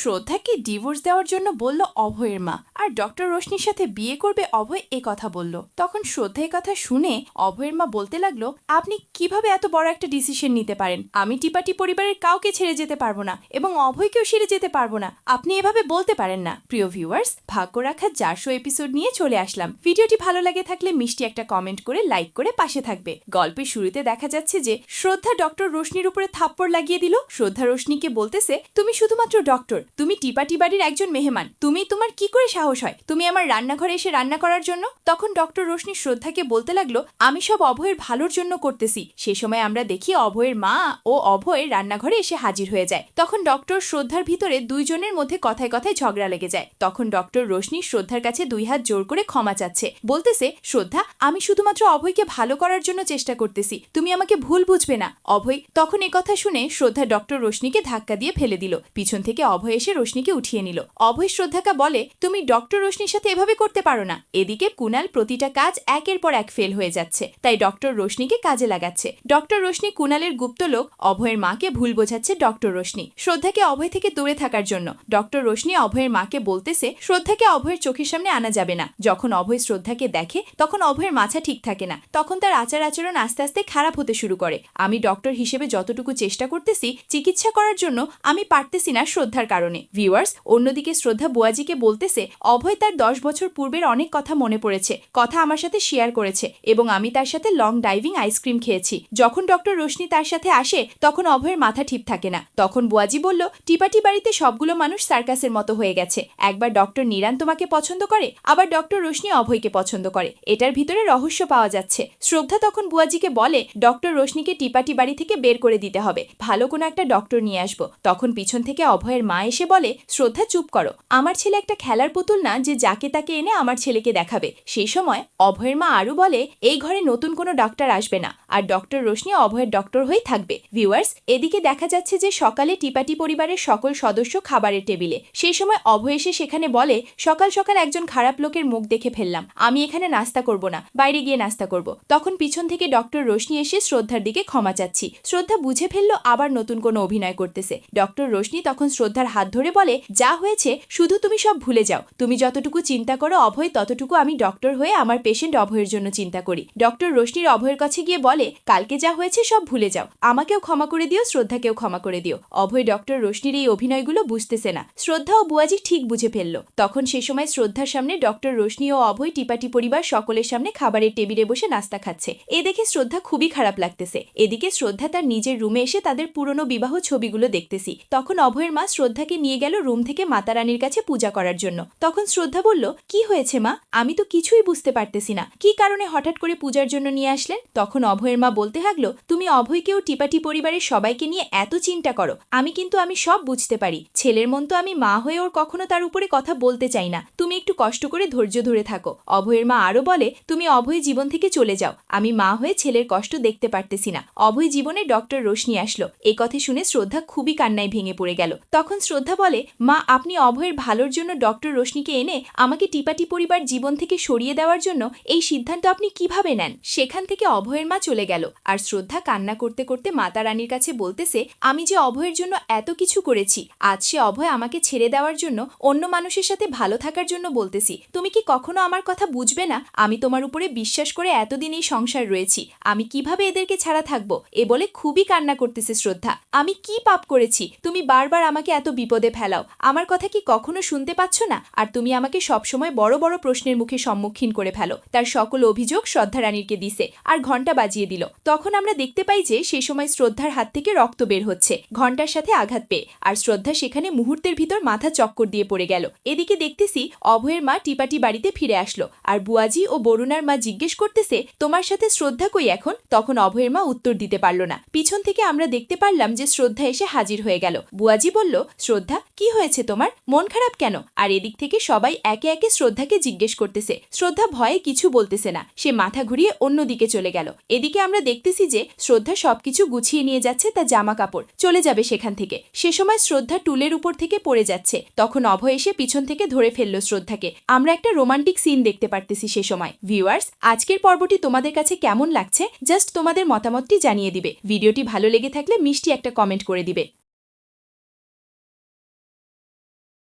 শ্রদ্ধাকে divorce দেওয়ার জন্য বলল অভয়ের মা আর ডক্টর রোশনির সাথে বিয়ে করবে অভয় এ কথা বলল। তখন শ্রদ্ধা এ কথা শুনে অভয়ের মা বলতে লাগল, আপনি কীভাবে এত বড় একটা ডিসিশন নিতে পারেন? আমি টিপাটি পরিবারের কাউকে ছেড়ে যেতে পারব না এবং অভয়কেও সেরে যেতে পারব না। আপনি এভাবে বলতে পারেন না। প্রিয় ভিউয়ার্স ভাগ্য রাখার চারশো এপিসোড নিয়ে চলে আসলাম। ভিডিওটি ভালো লাগে থাকলে মিষ্টি একটা কমেন্ট করে লাইক করে পাশে থাকবে। গল্পের শুরুতে দেখা যাচ্ছে যে শ্রদ্ধা ডক্টর রোশনির উপরে থাপ্পড় লাগিয়ে দিল। শ্রদ্ধা রোশনিকে বলতেছে, তুমি শুধুমাত্র ডক্টর তুমি টিপাটি বাড়ির একজন মেহমান। তুমি তোমার কি করে সাহস হয়? তুমি আমার রান্নাঘরে এসে রান্না করার জন্য? তখন ডক্টর রোশনি শ্রদ্ধাকে বলতে লাগল, আমি সব অভয়ের ভালোর জন্য করতেছি। সে সময় আমরা দেখি অভয়ের মা ও অভয় রান্নাঘরে এসে হাজির হয়ে যায়। তখন ডক্টর শ্রদ্ধার ভিতরে দুইজনের মধ্যে কথায় কথায় ঝগড়া লেগে যায়। তখন ডক্টর রোশনি শ্রদ্ধার কাছে দুই হাত জোর করে ক্ষমা চাচ্ছে। বলতেছে, শ্রদ্ধা, আমি শুধুমাত্র অভয়কে ভালো করার জন্য চেষ্টা করতেছি। তুমি আমাকে ভুল বুঝবে না। অভয় তখন কথা শুনে শ্রদ্ধা ডক্টর রোশনিকে ধাক্কা দিয়ে ফেলে দিল। পিছন থেকে অভয় এসে রোশনিকে উঠিয়ে নিল। অভয় শ্রদ্ধাকা বলে, তুমি ডক্টর রোশনির সাথে এভাবে করতে পারো না। এদিকে কুনাল প্রতিটা কাজ একের পর এক ফেল হয়ে যাচ্ছে। তাই ডক্টর রোশনিকে কাজে লাগাচ্ছে। ডক্টর রোশনি কুনালের গুপ্ত লোক, অভয়ের মাকে ভুল বোঝাচ্ছে ডক্টর রোশনি। শ্রদ্ধাকে অভয় থেকে দূরে থাকার জন্য ডক্টর রোশনি অভয়ের মাকে বলতেছে, শ্রদ্ধাকে অভয়ের চোখের সামনে আনা যাবে না। যখন অভয় শ্রদ্ধাকে দেখে, তখন অভয়ের মাথা ঠিক থাকে না। তখন তার আচার আচরণ আস্তে আস্তে খারাপ হতে শুরু করে। আমি ডক্টর হিসেবে যতটুকু চেষ্টা করতেছি, চিকিৎসা করার জন্য আমি পারতেছি না শ্রদ্ধার কারণে। ভিউয়ার্স অন্যদিকে শ্রদ্ধা বুয়াজিকে বলতেছে, অভয় তার দশ বছর পূর্বের অনেক কথা মনে পড়েছে, কথা আমার সাথে শেয়ার করেছে এবং আমি তার সাথে লং ডাইভিং আইসক্রিম খেয়েছি। যখন ডক্টর রোশনি তার সাথে আসে, তখন অভয়ের মাথা ঠিক থাকে না। তখন বুয়াজি বলল, টিপাটি বাড়িতে সবগুলো মানুষ সার্কাসের মতো হয়ে গেছে। একবার ডক্টর নিরান তোমাকে পছন্দ করে, আবার ডক্টর রোশনি অভয়কে পছন্দ করে। এটার ভিতরে রহস্য পাওয়া যাচ্ছে। শ্রদ্ধা তখন বুয়াজিকে বলে ডক্টর রোশনিকে টিপাটি বাড়ি থেকে বের করে দিতে হবে। ভালো কোনো একটা ডক্টর নিয়ে আসব। তখন পিছন থেকে অভয়ের মা এসে বলে, শ্রদ্ধা, চুপ করো। আমার ছেলে একটা খেলার পুতুল না যে যাকে তাকে এনে আমার ছেলেকে দেখাবে। সেই সময় অভয়ের মা আরও বলে, এই ঘরে নতুন কোনো ডাক্তার আসবে না, আর ডক্টর রোশনি অভয়ের ডক্টর হয়ে থাকবে। ভিউয়ার্স, এদিকে দেখা যাচ্ছে যে সকালে টিপাটি পরিবারের সকল সদস্য খাবারের টেবিলে। সেই সময় অভয় এসে সেখানে বলে, সকাল সকাল একজন খারাপ লোকের মুখ দেখে ফেললাম। আমি এখানে নাস্তা করব না, বাইরে গিয়ে নাস্তা করব। তখন পিছন থেকে ডক্টর রোশনি এসে শ্রদ্ধার দিকে ক্ষমা চাচ্ছি। শ্রদ্ধা বুঝে ফেলল আবার নতুন কোনো অভিনয় করতেছে। ডক্টর রোশনি তখন শ্রদ্ধার হাত ধরে বলে, যা হয়েছে, শুধু তুমি সব ভুলে যাও। তুমি যতটুকু চিন্তা করো অভয়, ততটুকু আমি ডক্টর হয়ে আমার পেশেন্ট অভয়ের জন্য চিন্তা করি। ডক্টর রোশনির অভয়ের কাছে গিয়ে বলে, কালকে যা হয়েছে সব ভুলে যাও। আমাকেও ক্ষমা করে দিও, শ্রদ্ধাকেও ক্ষমা করে দিও। অভয় ডক্টর রোশনির এই অভিনয়গুলো বুঝতেছে না। শ্রদ্ধা ও বুয়াজি ঠিক বুঝে ফেলল। তখন সে সময় শ্রদ্ধার সামনে ডক্টর রোশনি ও অভয়, টিপাটি পরিবার সকলের সামনে খাবারের টেবিলে বসে নাস্তা খাচ্ছে। এ দেখে শ্রদ্ধা খুবই খারাপ লাগতেছে। এদিকে শ্রদ্ধা তার নিজের রুমে এসে তাদের পুরনো বিবাহ ছবিগুলো দেখতেছি। তখন অভয়ের মা শ্রদ্ধাকে নিয়ে গেল রুম থেকে মাতা রানীর কাছে পূজা করার জন্য। তখন শ্রদ্ধা বলল, কি হয়েছে মা? আমি তো কিছুই বুঝতে পারতেছি না। কি কারণে হঠাৎ করে পূজার জন্য নিয়ে আসলেন? তখন অভয়ের মা বলতে লাগল, তুমি অভয়কেও টিপাটি পরিবারের সবাইকে নিয়ে এত চিন্তা করো। আমি কিন্তু আমি সব বুঝতে পারি। ছেলের মন তো আমি মা হয়ে ওর কখনো তার উপরে কথা বলতে চাই না। তুমি একটু কষ্ট করে ধৈর্য ধরে থাকো। অভয়ের মা আরও বলে, তুমি অভয় জীবন থেকে চলে যাও। আমি মা হয়ে ছেলের কষ্ট দেখতে পারতেছি না। অভয় জীবনে ডক্টর রোশনি আসলো। এ কথা শুনে শ্রদ্ধা খুবই কান্নায় ভেঙে পড়ে গেল। তখন শ্রদ্ধা বলে, মা, আপনি অভয়ের ভালোর জন্য ডক্টর রোশনিকে এনে আমাকে টিপাটি পরিবার জীবন থেকে সরিয়ে দেওয়ার জন্য এই সিদ্ধান্ত আপনি কীভাবে নেন? সেখান থেকে অভয়ের মা চলে গেল। আর শ্রদ্ধা কান্না করতে করতে মাতা রানীর কাছে বলতেছে, আমি যে অভয়ের জন্য এত কিছু করেছি, আজ সে অভয় আমাকে ছেড়ে দেওয়ার জন্য অন্য মানুষের সাথে ভালো থাকার জন্য বলতেছি। তুমি কি কখনো আমার কথা বুঝবে না? আমি তোমার উপরে বিশ্বাস করে এতদিন এই সংসার রয়েছি। আমি কীভাবে এদেরকে ছাড়া থাকব? এ বলে খুবই কান্না করতেছে শ্রদ্ধা। আমি কি পাপ করেছি? তুমি বারবার আমাকে এত বিপদে ফেলাও। আমার কথা কি কখনো শুনতে পাচ্ছ না? আর তুমি আমাকে সবসময় বড় বড় প্রশ্নের মুখে সম্মুখীন করে ফেলো। তার সকল অভিযোগ শ্রদ্ধা রানীরকে দিছে আর ঘণ্টা বাজিয়ে দিল। তখন আমরা দেখতে পাই যে সে সময় শ্রদ্ধার হাত থেকে রক্ত বের হচ্ছে। ঘণ্টার সাথে আঘাত পেয়ে। আর শ্রদ্ধা সেখানে মুহূর্তের ভিতর মাথা চক্কর দিয়ে পড়ে গেল। এদিকে দেখতেছি অভয়ের মা টিপাটি বাড়িতে ফিরে আসলো। আর বুয়াজি ও বরুণার মা জিজ্ঞেস করতেছে, তোমার সাথে শ্রদ্ধা কই এখন? তখন অভয়ের মা উত্তর দিতে পারল না। পিছন থেকে আমরা দেখতে পারলাম যে শ্রদ্ধা এসে হাজির হয়ে গেল। বুয়াজি বলল শ্রদ্ধা, কি হয়েছে তোমার? মন খারাপ কেন? আর এদিক থেকে সবাই একে একে শ্রদ্ধাকে জিজ্ঞেস করতেছে। শ্রদ্ধা ভয়ে কিছু বলতেছে না। সে মাথা ঘুরিয়ে অন্যদিকে চলে গেল। এদিকে আমরা দেখতেছি যে শ্রদ্ধা সবকিছু গুছিয়ে নিয়ে যাচ্ছে তার জামা কাপড় চলে যাবে সেখান থেকে। সে সময় শ্রদ্ধা টুলের উপর থেকে পড়ে যাচ্ছে। তখন অভয় এসে পিছন থেকে ধরে ফেলল শ্রদ্ধাকে। আমরা একটা রোমান্টিক সিন দেখতে পারতেছি সে সময়। ভিউয়ার্স, আজকের পর্বটি তোমাদের কাছে কেমন লাগছে? জাস্ট তোমাদের মতামতটি জানিয়ে দিবে। ভিডিওটি ভালো লেগে থাকলে মিষ্টি একটা কমেন্ট করে দিবে।